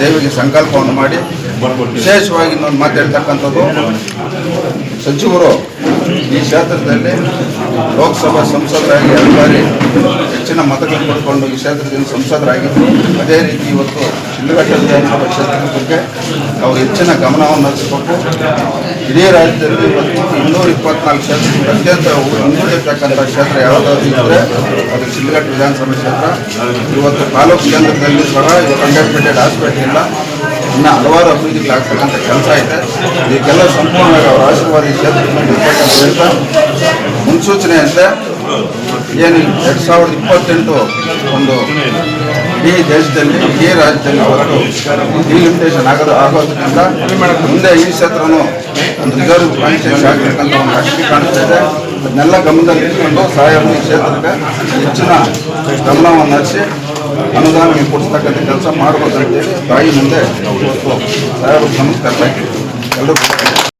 ದೇವಿಗೆ ಸಂಕಲ್ಪವನ್ನು ಮಾಡಿ ವಿಶೇಷವಾಗಿ ಇನ್ನೊಂದು ಮಾತಾಡ್ತಕ್ಕಂಥದ್ದು. ಸಚಿವರು ಈ ಕ್ಷೇತ್ರದಲ್ಲಿ ಲೋಕಸಭಾ ಸಂಸದರಾಗಿ ಅಧಿಕಾರಿ ಮತಗಳನ್ನು ಪಡ್ಕೊಂಡು ಈ ಕ್ಷೇತ್ರದಿಂದ ಸಂಸದರಾಗಿದ್ದರು ಅದೇ ರೀತಿ ಇವತ್ತು ಶಿಲ್ಘಟ್ಟ ವಿಧಾನಸಭಾ ಕ್ಷೇತ್ರದ ಬಗ್ಗೆ ನಾವು ಹೆಚ್ಚಿನ ಗಮನವನ್ನು ಹರಿಸಬೇಕು. ಇಡೀ ರಾಜ್ಯದಲ್ಲಿ ಇವತ್ತು ಇನ್ನೂರ ಇಪ್ಪತ್ನಾಲ್ಕು ಕ್ಷೇತ್ರ ಅತ್ಯಂತ ಹಿಂದುಳಿರ್ತಕ್ಕಂಥ ಕ್ಷೇತ್ರ ಯಾವುದಾದ್ರೂ ಇದ್ದರೆ ಅದು ಶಿಲ್ಘಟ್ಟ ವಿಧಾನಸಭಾ ಕ್ಷೇತ್ರ. ಇವತ್ತು ತಾಲೂಕು ಕೇಂದ್ರದಲ್ಲಿ ಸಹ ಇದು ಕಂಡಕ್ಟೆಡ್ ಹಾಸ್ಪಿಟಲ್ ಇಲ್ಲ. ಇನ್ನು ಹಲವಾರು ಅಭಿವೃದ್ಧಿಗಳಾಗ್ತಕ್ಕಂಥ ಕೆಲಸ ಇದೆ. ಇದಕ್ಕೆಲ್ಲ ಸಂಪೂರ್ಣವಾಗಿ ಅವರ ಆಶೀರ್ವಾದ ಕ್ಷೇತ್ರದಲ್ಲಿ ಮುನ್ಸೂಚನೆಯಂತೆ ಏನು ಎರಡು ಸಾವಿರದ ಇಪ್ಪತ್ತೆಂಟು ಒಂದು ಇಡೀ ದೇಶದಲ್ಲಿ, ಇಡೀ ರಾಜ್ಯದಲ್ಲಿ ಅವತ್ತು ಡಿಲಿಮಿಟೇಷನ್ ಆಗೋದು ಆಗೋದ್ರಿಂದ ಮುಂದೆ ಈ ಕ್ಷೇತ್ರನೂ ಒಂದು ರಿಸರ್ವ್ ಪಾಯಿಂಟ್ ಆಗಿರ್ತಕ್ಕಂಥ ಒಂದು ಲಕ್ಷ್ಮಿ ಕಾಣಿಸ್ತಾ ಇದೆ. ಅದನ್ನೆಲ್ಲ ಗಮನದಲ್ಲಿ ಇಟ್ಕೊಂಡು ಸಾಹೇಬರು ಈ ಕ್ಷೇತ್ರಕ್ಕೆ ಹೆಚ್ಚಿನ ಗಮನವನ್ನು ಹರಿಸಿ ಅನುದಾನ ಕೊಡಿಸ್ತಕ್ಕಂಥ ಕೆಲಸ ಮಾಡ್ಬೇಕಂತೇಳಿ ತಾಯಿ ಮುಂದೆ ಇವತ್ತು ಸಾಹೇಬರು ನಮಸ್ಕಾರ. ಎಲ್ಲರೂ